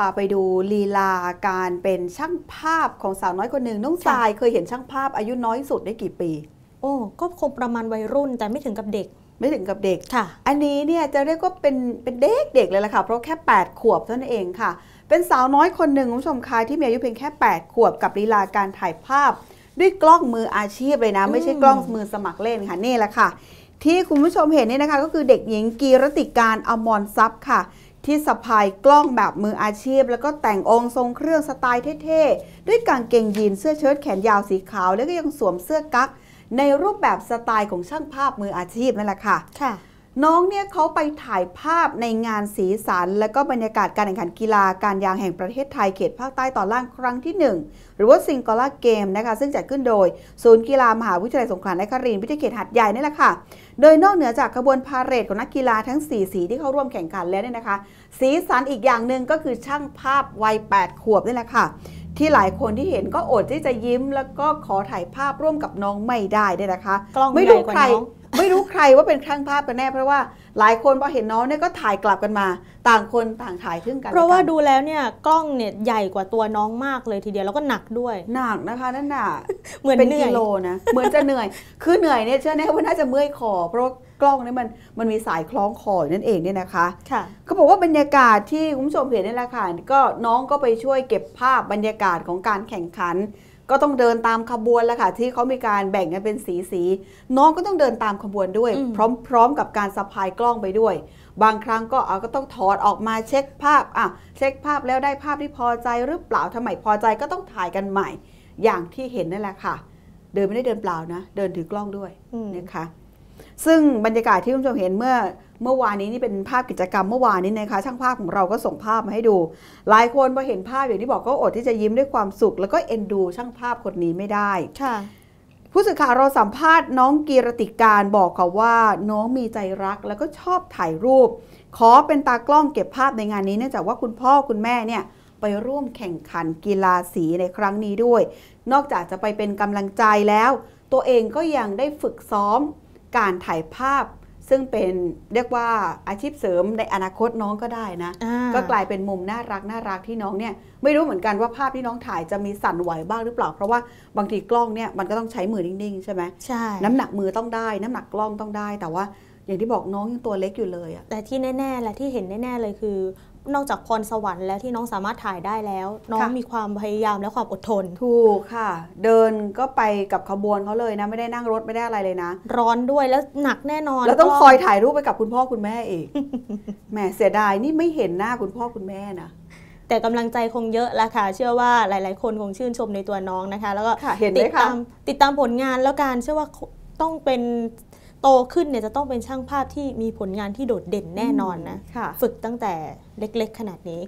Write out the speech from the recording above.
พาไปดูลีลาการเป็นช่างภาพของสาวน้อยคนหนึ่งน้องทรายเคยเห็นช่างภาพอายุน้อยสุดได้กี่ปี โอ้ก็คงประมาณวัยรุ่นแต่ไม่ถึงกับเด็กไม่ถึงกับเด็กค่ะ อันนี้เนี่ยจะเรียกว่าเป็นเป็นเด็กเด็กเลยล่ะค่ะเพราะแค่ 8 ขวบเท่านั้นเองค่ะ เป็นสาวน้อยคนหนึ่งคุณผู้ชมคะที่มีอายุเพียงแค่ 8 ขวบกับลีลาการถ่ายภาพ ด้วยกล้องมืออาชีพเลยนะ ไม่ใช่กล้องมือสมัครเล่นค่ะนี่แหละค่ะ ที่คุณผู้ชมเห็นนี่นะคะ ก็คือเด็กหญิงกีรติการอมรทรัพย์ค่ะ ที่สะพายกล้องแบบมืออาชีพ แล้วก็แต่งองค์ทรงเครื่องสไตล์เท่ๆ ด้วยกางเกงยีนเสื้อเชิ้ตแขนยาวสีขาว แล้วก็ยังสวมเสื้อกั๊กในรูปแบบสไตล์ของช่างภาพมืออาชีพนั่นแหละค่ะค่ะ น้องเนี่ยเขาไปถ่ายภาพในงานสีสัน และก็บรรยากาศการแข่งขันกีฬาการยางแห่งประเทศไทยเขตภาคใต้ตอนล่างครั้งที่ 1 หรือว่าซิงกอล่าเกมนะคะซึ่งจัดขึ้นโดย ศูนย์กีฬามหาวิทยาลัยสงขลานครินทร์วิทยาเขตหัดใหญ่นี่แหละค่ะ โดยนอกเหนือจากขบวนพาเหรดของนักกีฬาทั้ง 4 สีที่เข้าร่วมแข่งขันแล้วเนี่ยนะคะ สีสันอีกอย่างหนึ่งก็คือช่างภาพวัย 8 ขวบนี่แหละค่ะที่หลายคนที่เห็นก็อดที่จะยิ้ม แล้วก็ขอถ่ายภาพร่วมกับน้องไม่ได้เนี่ยนะคะกล้องไม่ใหญ่รู้กว่าใครน้อง ไม่รู้ใครว่าเป็นช่างภาพกันแน่เพราะว่าหลายคนพอเห็นน้องเนี่ยก็ถ่ายกลับกันมา ต่างคนต่างถ่ายทึ่งกัน เพราะว่าแลกันดูแล้วเนี่ยกล้องเนี่ยใหญ่กว่าตัวน้องมากเลยทีเดียวแล้วก็หนักด้วย หนักนะคะนั่นน่ะเหมือนเป็นเหนื่กิอยโลนะเหมือนจะเหนื่อย คือเหนื่อยเนี่ยเชื่อแน่ว่าน่าจะเมื่อยคอเพราะว่ากล้องเนี่ยมันมันมีสายคล้องคออยู่นั่นเองเนี่ยนะคะค่ะเขาบอกว่าบรรยากาศที่คุณผู้ชมเห็นนี่แหละค่ะก็น้องก็ไปช่วยเก็บภาพบรรยากาศของการแข่งขัน ก็ต้องเดินตามขบวนแล้วค่ะ ที่เขามีการแบ่งกันเป็นสีสีๆน้องก็ต้องเดินตามขบวนด้วยอืมพร้อม ๆ กับการสะพายกล้องไปด้วย บางครั้งก็เอาก็ต้องถอดออกมาเช็คภาพอะเช็คภาพแล้วได้ภาพที่พอใจหรือเปล่าถ้าไม่พอใจก็ต้องถ่ายกันใหม่ อย่างที่เห็นนั่นแหละค่ะ เดินไม่ได้เดินเปล่านะ เดินถือกล้องด้วยอืมนะคะซึ่งบรรยากาศที่คุณผู้ชมเห็นเมื่อ เมื่อวานนี้นี่เป็นภาพกิจกรรมเมื่อวานนี้นะคะ ช่างภาพของเราก็ส่งภาพมาให้ดู หลายคนพอเห็นภาพอย่างที่บอกก็อดที่จะยิ้มด้วยความสุข แล้วก็เอ็นดูช่างภาพคนนี้ไม่ได้ค่ะผู้สื่อข่าวเราสัมภาษณ์น้องกีรติการบอกค่ะว่าน้องมีใจรักแล้วก็ชอบถ่ายรูป ขอเป็นตากล้องเก็บภาพในงานนี้เนื่องจากว่าคุณพ่อคุณแม่เนี่ยไปร่วมแข่งขันกีฬาสีในครั้งนี้ด้วย นอกจากจะไปเป็นกำลังใจแล้ว ตัวเองก็ยังได้ฝึกซ้อม การถ่ายภาพ ซึ่งเป็นเรียกว่าอาชีพเสริมในอนาคตน้องก็ได้นะอ่าก็กลายเป็นมุมน่ารักน่ารักที่น้องเนี่ยไม่รู้เหมือนกันว่าภาพที่น้องถ่ายจะมีสั่นไหวบ้างหรือเปล่า เพราะว่าบางทีกล้องเนี่ยมันก็ต้องใช้มือนิ่งๆ ใช่ไหมใช่น้ำหนักมือต้องได้ น้ำหนักกล้องต้องได้ แต่ว่า อย่างที่บอกน้องยังตัวเล็กอยู่เลยอะแต่ที่แน่ๆและที่เห็นแน่ๆเลยคือ นอกจากพรสวรรค์แล้วที่น้องสามารถถ่ายได้แล้ว น้องมีความพยายามและความอดทน ถูกค่ะ เดินก็ไปกับขบวนเขาเลยนะ ไม่ได้นั่งรถไม่ได้อะไรเลยนะ ร้อนด้วยแล้วหนักแน่นอนแล้วต้องกคอยถ่ายรูปไปกับคุณพ่อคุณแม่อีก แหมเสียดายนี่ไม่เห็นหน้าคุณพ่อคุณแม่นะ แต่กำลังใจคงเยอะละค่ะ เชื่อว่าหลาย ๆ คนคงชื่นชมในตัวน้องนะคะ แล้วก็ค่ะเห็นไหมติดคะ ตามติดตามผลงานแล้วการเชื่อว่าต้องเป็น โตขึ้นเนี่ยจะต้องเป็นช่างภาพที่มีผลงานที่โดดเด่นแน่นอนนะค่ะฝึกตั้งแต่เล็กๆขนาดนี้